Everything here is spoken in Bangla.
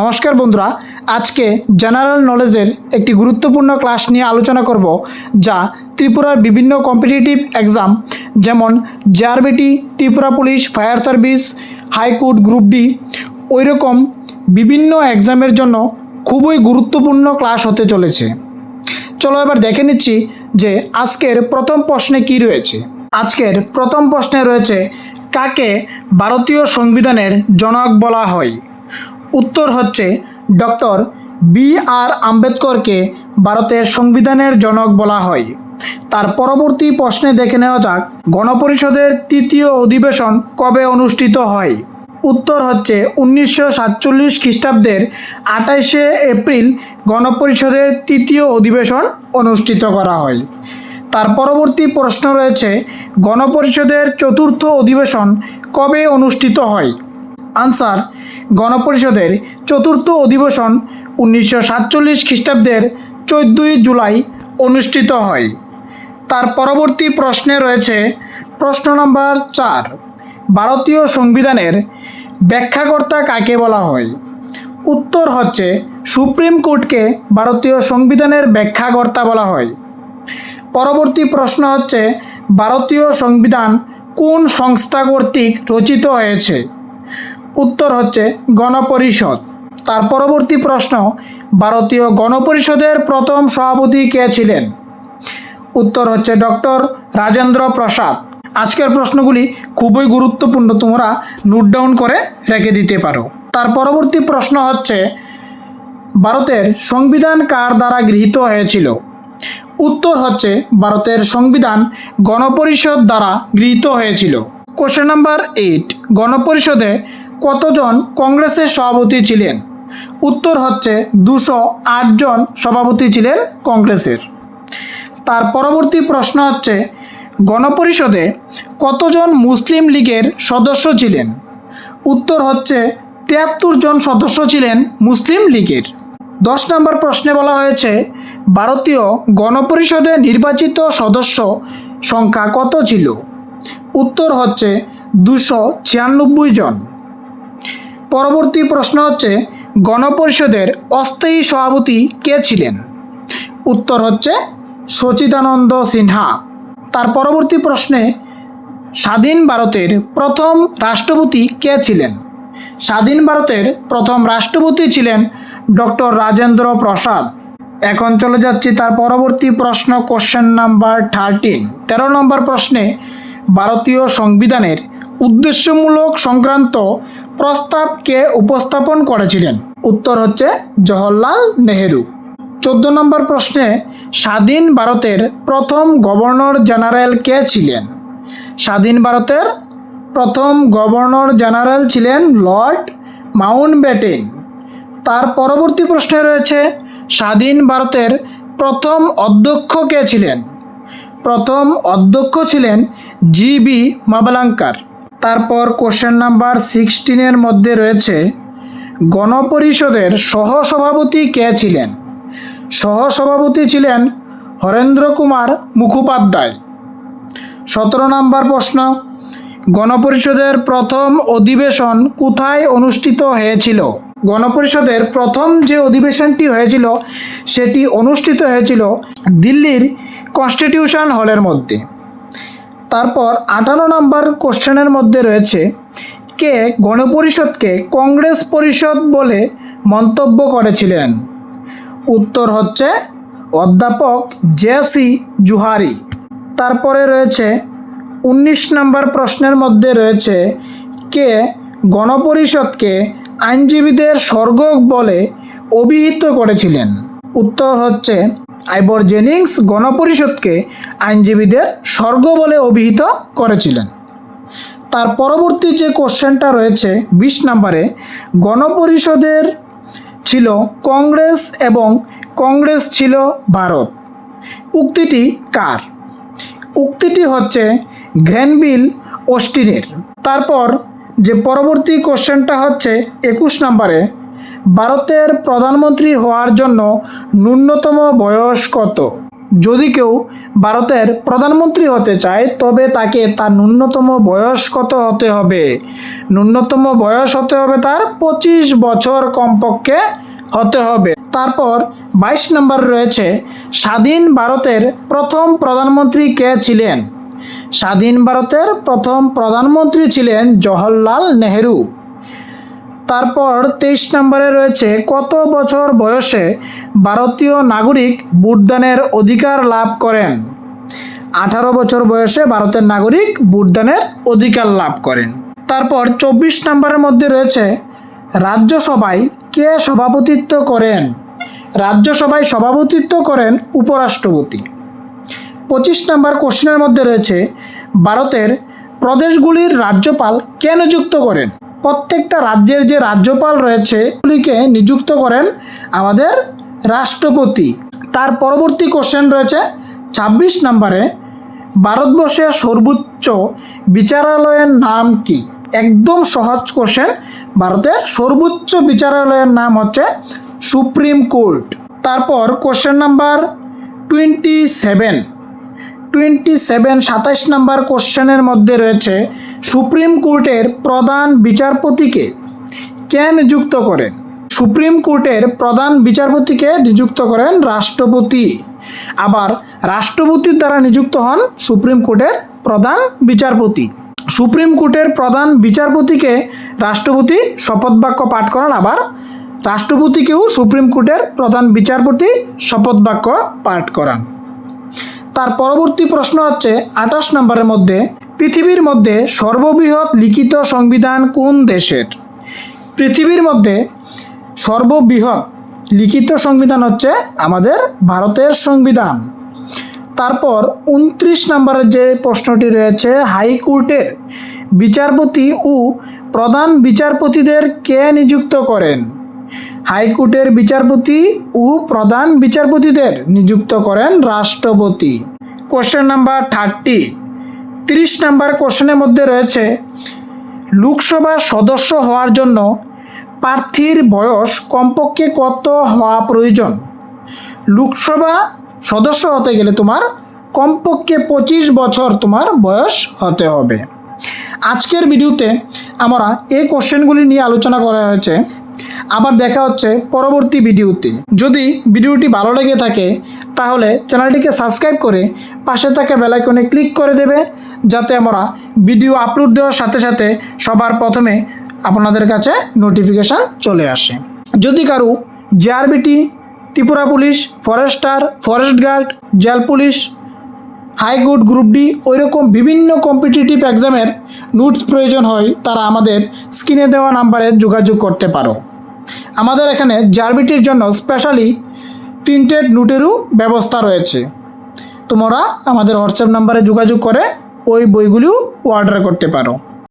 নমস্কার বন্ধুরা, আজকে জেনারেল নলেজের একটি গুরুত্বপূর্ণ ক্লাস নিয়ে আলোচনা করব, যা ত্রিপুরার বিভিন্ন কম্পিটিটিভ এক্সাম, যেমন JRBT Tripura police, fire service, high court, group D ওই রকম বিভিন্ন এক্সামের জন্য খুবই গুরুত্বপূর্ণ ক্লাস হতে চলেছে। চলো এবার দেখে নিচ্ছি যে আজকের প্রথম প্রশ্নে কি রয়েছে। আজকের প্রথম প্রশ্নে রয়েছে, কাকে ভারতীয় সংবিধানের জনক বলা হয়? উত্তর হচ্ছে ডক্টর বি আর আম্বেদকরকে ভারতের সংবিধানের জনক বলা হয়। তার পরবর্তী প্রশ্নে দেখে নেওয়া যাক, গণপরিষদের তৃতীয় অধিবেশন কবে অনুষ্ঠিত হয়? উত্তর হচ্ছে উনিশশো সাতচল্লিশ খ্রিস্টাব্দের আঠাইশে এপ্রিল গণপরিষদের তৃতীয় অধিবেশন অনুষ্ঠিত করা হয়। তার পরবর্তী প্রশ্ন রয়েছে, গণপরিষদের চতুর্থ অধিবেশন কবে অনুষ্ঠিত হয়? আনসার গণপরিষদের চতুর্থ অধিবেশন উনিশশো সাতচল্লিশ খ্রিস্টাব্দের চোদ্দোই জুলাই অনুষ্ঠিত হয়। তার পরবর্তী প্রশ্নে রয়েছে প্রশ্ন নম্বর চার, ভারতীয় সংবিধানের ব্যাখ্যাকর্তা কাকে বলা হয়? উত্তর হচ্ছে সুপ্রিম কোর্টকে ভারতীয় সংবিধানের ব্যাখ্যাকর্তা বলা হয়। পরবর্তী প্রশ্ন হচ্ছে ভারতীয় সংবিধান কোন সংস্থা কর্তৃক রচিত হয়েছে? উত্তর হচ্ছে গণপরিষদ। তার পরবর্তী প্রশ্ন, ভারতীয় গণপরিষদের প্রথম সভাপতি কে ছিলেন? উত্তর হচ্ছে ডক্টর রাজেন্দ্র প্রসাদ। আজকের প্রশ্নগুলি খুবই গুরুত্বপূর্ণ, তোমরা নোট ডাউন করে রেখে দিতে পারো। তার পরবর্তী প্রশ্ন হচ্ছে, ভারতের সংবিধান কার দ্বারা গৃহীত হয়েছিল? উত্তর হচ্ছে, ভারতের সংবিধান গণপরিষদ দ্বারা গৃহীত হয়েছিল। কোশ্চেন নাম্বার এইট গণপরিষদে কতজন কংগ্রেসের সভাপতি ছিলেন? উত্তর হচ্ছে দুশো জন সভাপতি ছিলেন কংগ্রেসের। তার পরবর্তী প্রশ্ন হচ্ছে, গণপরিষদে কতজন মুসলিম লীগের সদস্য ছিলেন? উত্তর হচ্ছে, তিয়াত্তর জন সদস্য ছিলেন মুসলিম লীগের। দশ নম্বর প্রশ্নে বলা হয়েছে, ভারতীয় গণপরিষদে নির্বাচিত সদস্য সংখ্যা কত ছিল? উত্তর হচ্ছে, দুশো ছিয়ানব্বই জন। পরবর্তী প্রশ্ন হচ্ছে, গণপরিষদের অস্থায়ী সভাপতি কে ছিলেন? উত্তর হচ্ছে সচিদানন্দ সিনহা। তার পরবর্তী প্রশ্নে, স্বাধীন ভারতের প্রথম রাষ্ট্রপতি কে ছিলেন? স্বাধীন ভারতের প্রথম রাষ্ট্রপতি ছিলেন ডক্টর রাজেন্দ্র প্রসাদ। এখন চলে যাচ্ছি তার পরবর্তী প্রশ্ন কোশ্চেন নাম্বার থার্টিন তেরো নম্বর প্রশ্নে, ভারতীয় সংবিধানের উদ্দেশ্যমূলক সংক্রান্ত প্রস্তাবকে উপস্থাপন করেছিলেন। উত্তর হচ্ছে জওহরলাল নেহেরু। চোদ্দ নম্বর প্রশ্নে স্বাধীন ভারতের প্রথম গভর্নর জেনারেল কে ছিলেন? স্বাধীন ভারতের প্রথম গভর্নর জেনারেল ছিলেন লর্ড মাউন্টব্যাটেন। তার পরবর্তী প্রশ্নে রয়েছে, স্বাধীন ভারতের প্রথম অধ্যক্ষ কে ছিলেন? প্রথম অধ্যক্ষ ছিলেন জি বি মাবলাঙ্কার। তারপর কোশ্চেন নাম্বার সিক্সটিনের মধ্যে রয়েছে, গণপরিষদের সহসভাপতি কে ছিলেন? সহসভাপতি ছিলেন হরেন্দ্র কুমার মুখোপাধ্যায়। সতেরো নম্বর প্রশ্ন, গণপরিষদের প্রথম অধিবেশন কোথায় অনুষ্ঠিত হয়েছিল? গণপরিষদের প্রথম যে অধিবেশনটি হয়েছিল, সেটি অনুষ্ঠিত হয়েছিল দিল্লির কনস্টিটিউশন হলের মধ্যে। তারপর আটান্ন নম্বর কোশ্চেনের মধ্যে রয়েছে, কে গণপরিষদকে কংগ্রেস পরিষদ বলে মন্তব্য করেছিলেন? উত্তর হচ্ছে অধ্যাপক জেসি জুহারি। তারপরে রয়েছে উনিশ নম্বর প্রশ্নের মধ্যে রয়েছে, কে গণপরিষদকে আইনজীবীদের স্বর্গ বলে অভিহিত করেছিলেন? উত্তর হচ্ছে আইবর জেনিংস গণপরিষদকে আইনজীবীদের স্বর্গ বলে অভিহিত করেছিলেন। তার পরবর্তী যে কোশ্চেনটা রয়েছে বিশ নম্বরে, গণপরিষদের ছিল কংগ্রেস এবং কংগ্রেস ছিল ভারত। উক্তিটি কার? উক্তিটি হচ্ছে গ্র্যানবিল অস্টিনের। তারপর যে পরবর্তী কোশ্চেনটা হচ্ছে একুশ নম্বরে ভারতের প্রধানমন্ত্রী হওয়ার জন্য ন্যূনতম বয়স কত? যদি কেউ ভারতের প্রধানমন্ত্রী হতে চায়, তবে তাকে তার ন্যূনতম বয়স কত হতে হবে? ন্যূনতম বয়স হতে হবে তার পঁচিশ বছর কমপক্ষে হতে হবে। তারপর বাইশ নম্বর রয়েছে, স্বাধীন ভারতের প্রথম প্রধানমন্ত্রী কে ছিলেন? স্বাধীন ভারতের প্রথম প্রধানমন্ত্রী ছিলেন জওহরলাল নেহেরু। তারপর তেইশ নম্বরে রয়েছে, কত বছর বয়সে ভারতীয় নাগরিক ভোটদানের অধিকার লাভ করেন? আঠারো বছর বয়সে ভারতের নাগরিক ভোটদানের অধিকার লাভ করেন। তারপর চব্বিশ নম্বরের মধ্যে রয়েছে, রাজ্যসভায় কে সভাপতিত্ব করেন? রাজ্যসভায় সভাপতিত্ব করেন উপরাষ্ট্রপতি। পঁচিশ নম্বর কোশ্চেনের মধ্যে রয়েছে, ভারতের প্রদেশগুলির রাজ্যপাল কে নিযুক্ত করেন? প্রত্যেকটা রাজ্যের যে রাজ্যপাল রয়েছে, সেগুলিকে নিযুক্ত করেন আমাদের রাষ্ট্রপতি। তার পরবর্তী কোশ্চেন রয়েছে, ছাব্বিশ নম্বরে ভারতবর্ষের সর্বোচ্চ বিচারালয়ের নাম কি? একদম সহজ কোশ্চেন ভারতের সর্বোচ্চ বিচারালয়ের নাম হচ্ছে সুপ্রিম কোর্ট। তারপর question number twenty seven twenty seven সাতাইশ নাম্বার কোশ্চেনের মধ্যে রয়েছে, সুপ্রিম কোর্টের প্রধান বিচারপতিকে কে নিযুক্ত করেন? সুপ্রিম কোর্টের প্রধান বিচারপতিকে নিযুক্ত করেন রাষ্ট্রপতি। আবার রাষ্ট্রপতির দ্বারা নিযুক্ত হন সুপ্রিম কোর্টের প্রধান বিচারপতি। সুপ্রিম কোর্টের প্রধান বিচারপতিকে রাষ্ট্রপতি শপথ বাক্য পাঠ করান, আবার রাষ্ট্রপতিকেও সুপ্রিম কোর্টের প্রধান বিচারপতি শপথ বাক্য পাঠ করান। তার পরবর্তী প্রশ্ন হচ্ছে, আঠাশ নম্বরের মধ্যে, পৃথিবীর মধ্যে সর্ববৃহৎ লিখিত সংবিধান কোন দেশের? পৃথিবীর মধ্যে সর্ববৃহৎ লিখিত সংবিধান হচ্ছে আমাদের ভারতের সংবিধান। তারপর উনত্রিশ নম্বরের যে প্রশ্নটি রয়েছে, হাইকোর্টের বিচারপতি ও প্রধান বিচারপতিদের কে নিযুক্ত করেন? হাইকোর্টের বিচারপতি ও প্রধান বিচারপতিদের নিযুক্ত করেন রাষ্ট্রপতি। কোশ্চেন নাম্বার থার্টি তিরিশ নাম্বার কোশ্চেনের মধ্যে রয়েছে লোকসভার সদস্য হওয়ার জন্য প্রার্থীর বয়স কমপক্ষে কত হওয়া প্রয়োজন? লোকসভা সদস্য হতে গেলে তোমার কমপক্ষে পঁচিশ বছর তোমার বয়স হতে হবে। আজকের ভিডিওতে আমরা এই কোশ্চেনগুলি নিয়ে আলোচনা করা হয়েছে। আবার দেখা হচ্ছে পরবর্তী ভিডিওতে। যদি ভিডিওটি ভালো লেগে থাকে, তাহলে চ্যানেলটিকে সাবস্ক্রাইব করে পাশে থাকা বেলাইকনে ক্লিক করে দেবে, যাতে আমরা ভিডিও আপলোড দেওয়ার সাথে সাথে সবার প্রথমে আপনাদের কাছে নোটিফিকেশান চলে আসে। যদি কারও GRBT, Tripura police, forester, forest guard, jail police, high court group D ওইরকম বিভিন্ন কম্পিটিটিভ এক্সামের নোটস প্রয়োজন হয়, তারা আমাদের স্ক্রিনে দেওয়া নাম্বারে যোগাযোগ করতে পারো। আমাদের এখানে জারবিটির জন্য স্পেশালি প্রিন্টেড নোটেরও ব্যবস্থা রয়েছে। তোমরা আমাদের হোয়াটসঅ্যাপ নাম্বারে যোগাযোগ করে ওই বইগুলিও অর্ডার করতে পারো।